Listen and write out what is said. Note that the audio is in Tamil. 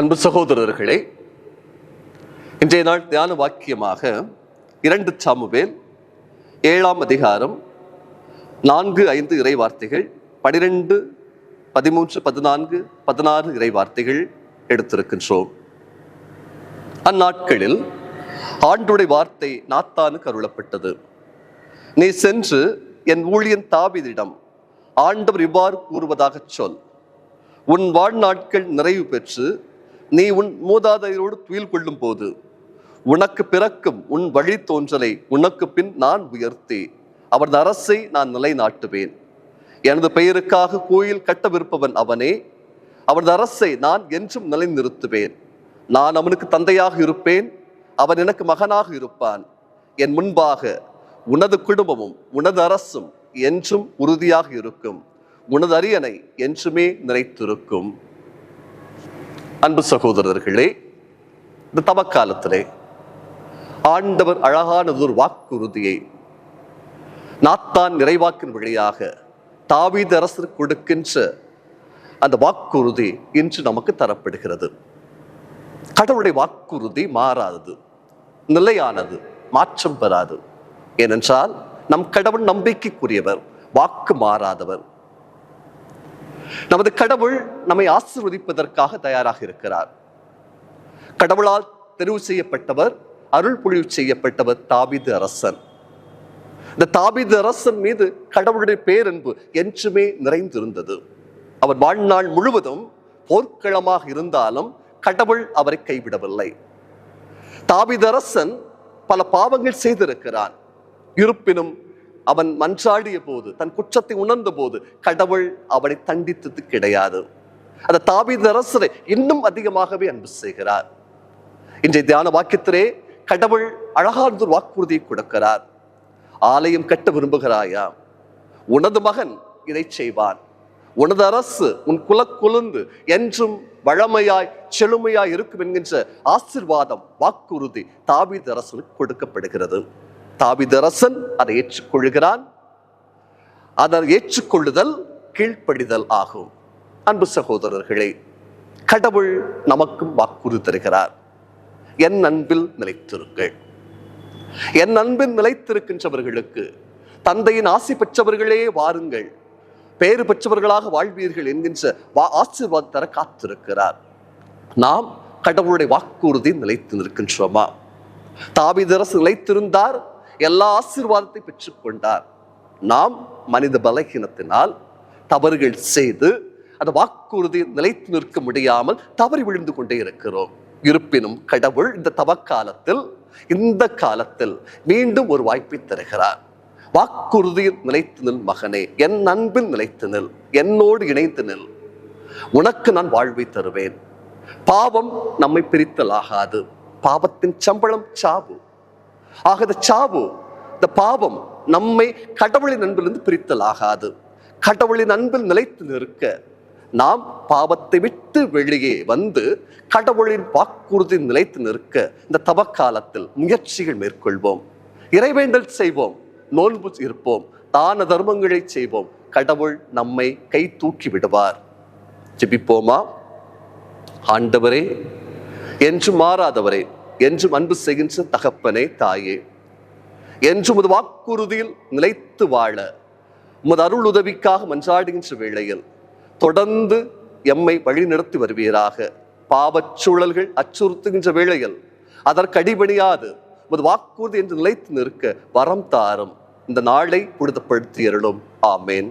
அன்பு சகோதரர்களே இன்றைய நாள் தியான வாக்கியமாக இரண்டு சாமுவேல் ஏழாம் அதிகாரம் நான்கு ஐந்து இறை வார்த்தைகள் பனிரெண்டு பதிமூன்று பதினான்கு பதினாறு இறை வார்த்தைகள் எடுத்திருக்கின்றோம். அந்நாட்களில் ஆண்டுடைய வார்த்தை நாத்தானுக்கு அருளப்பட்டது. நீ சென்று என் ஊழியன் தாவிதிடம் ஆண்டவர் இவ்வாறு கூறுவதாகச் சொல். உன் வாழ்நாட்கள் நிறைவு பெற்று நீ உன் மூதாதையரோடு துயில் கொள்ளும் போது உனக்கு பிறக்கும் உன் வழி தோன்றலை உனக்கு பின் நான் உயர்த்தி அவரது அரசை நான் நிலைநாட்டுவேன். எனது பெயருக்காக கோயில் கட்டவிருப்பவன் அவனே அவரது அரசை நான் என்றும் நிலைநிறுத்துவேன். நான் அவனுக்கு தந்தையாக இருப்பேன் அவன் எனக்கு மகனாக இருப்பான். என் முன்பாக உனது குடும்பமும் உனது அரசும் என்றும் உறுதியாக இருக்கும். உனது அரியணை என்றுமே நிலைத்திருக்கும். அன்பு சகோதரர்களே இந்த தவக்காலத்திலே ஆண்டவர் அழகானதொரு வாக்குறுதியை நாத்தான் நிறைவாக்கின் வழியாக தாவீது அரசர் கொடுக்கின்ற அந்த வாக்குறுதி இன்று நமக்கு தரப்படுகிறது. கடவுளுடைய வாக்குறுதி மாறாதது நிலையானது மாற்றம் பெறாது ஏனென்றால் நம் கடவுள் நம்பிக்கைக்குரியவர் வாக்கு மாறாதவர். நமது கடவுள் நம்மை ஆசிர்வதிப்பதற்காக தயாராக இருக்கிறார். கடவுளால் தெரிவு செய்யப்பட்டவர் அருள் பொழிவு செய்யப்பட்டவர் தாபிது அரசன். இந்த தாபிது அரசன் மீது கடவுளுடைய பேரன்பு என்றுமே நிறைந்திருந்தது. அவர் வாழ்நாள் முழுவதும் போர்க்களமாக இருந்தாலும் கடவுள் அவரை கைவிடவில்லை. தாபிதரசன் பல பாவங்கள் செய்திருக்கிறான். இருப்பினும் அவன் மன்றாடிய போது தன் குற்றத்தை உணர்ந்த போது கடவுள் அவனை தண்டித்தது கிடையாது. அந்த தாபீத அரசரை இன்னும் அதிகமாகவே அன்பு செய்கிறார். இன்றைய தியான வாக்கியத்திலே கடவுள் அழகான ஒரு வாக்குறுதியை கொடுக்கிறார். ஆலயம் கட்ட விரும்புகிறாயா? உனது மகன் இதை செய்வான். உனது அரசு உன் குலக்குழுந்து என்றும் வழமையாய் செழுமையாய் இருக்கும் என்கின்ற ஆசிர்வாதம் வாக்குறுதி தாபீத அரசனுக்கு கொடுக்கப்படுகிறது. தாவிதரசன் அதை ஏற்றுக்கொள்கிறான். அதை ஏற்றுக்கொள்ளுதல் கீழ்ப்படிதல் ஆகும். அன்பு சகோதரர்களே கடவுள் நமக்கும் வாக்குறுதி தருகிறார். என் அன்பில் நிலைத்திருங்கள். என் அன்பில் நிலைத்திருக்கின்றவர்களுக்கு தந்தையின் ஆசி பெற்றவர்களே வாருங்கள். பேறு பெற்றவர்களாக வாழ்வீர்கள் என்கின்ற வா- ஆசீர்வாதம் தர காத்திருக்கிறார். நாம் கடவுளுடைய வாக்குறுதி நிலைத்து நிற்கின்றோமா? தாவிதரசு நிலைத்திருந்தார் எல்லா ஆசீர்வாதத்தை பெற்றுக்கொண்டார். நாம் மனித பலகீனத்தினால் தவறுகள் செய்து அந்த வாக்குறுதி நிலைத்து நிற்க முடியாமல் தவறி விழுந்து கொண்டே இருக்கிறோம். இருப்பினும் கடவுள் இந்த தவக்காலத்தில் இந்த காலத்தில் மீண்டும் ஒரு வாய்ப்பை தருகிறார். வாக்குறுதியில் நிலைத்து நில் மகனே என் அன்பில் நிலைத்து நில் என்னோடு இணைந்து நில். உனக்கு நான் வாழ்வை தருவேன். பாவம் நம்மை பிரித்தல் ஆகாது பாவத்தின் சம்பளம் சாவு. ஆக இந்த சாவு இந்த பாவம் நம்மை கடவுளின் அன்பிலிருந்து பிரித்தல் ஆகாது கடவுளின் அன்பில் நிலைத்து நிற்க நாம் பாவத்தை விட்டு வெளியே வந்து கடவுளின் வாக்குறுதி நிலைத்து நிற்க இந்த தவக்காலத்தில் முயற்சிகள் மேற்கொள்வோம். இறைவேண்டல் செய்வோம் நோன்பு இருப்போம் தான தர்மங்களை செய்வோம். கடவுள் நம்மை கை தூக்கி விடுவார். ஜெபிப்போமா? ஆண்டவரே என்று மாறாதவரே என்றும் அன்பு செய்கின்ற தகப்பனே தாயே. என்று உமது வாக்குறுதியில் நிலைத்து வாழ உமது அருள் உதவிக்காக மன்றாடுகின்ற வேளையில் தொடர்ந்து எம்மை வழிநடத்தி வருவீராக. பாவச் சூழல்கள் அச்சுறுத்துகின்ற வேளையில் அதற்கு அடிபணியாது உமது வாக்குறுதி என்று நிலைத்து நிற்க வரம் தாரும். இந்த நாளை புனிதப்படுத்தியருளும் ஆமேன்.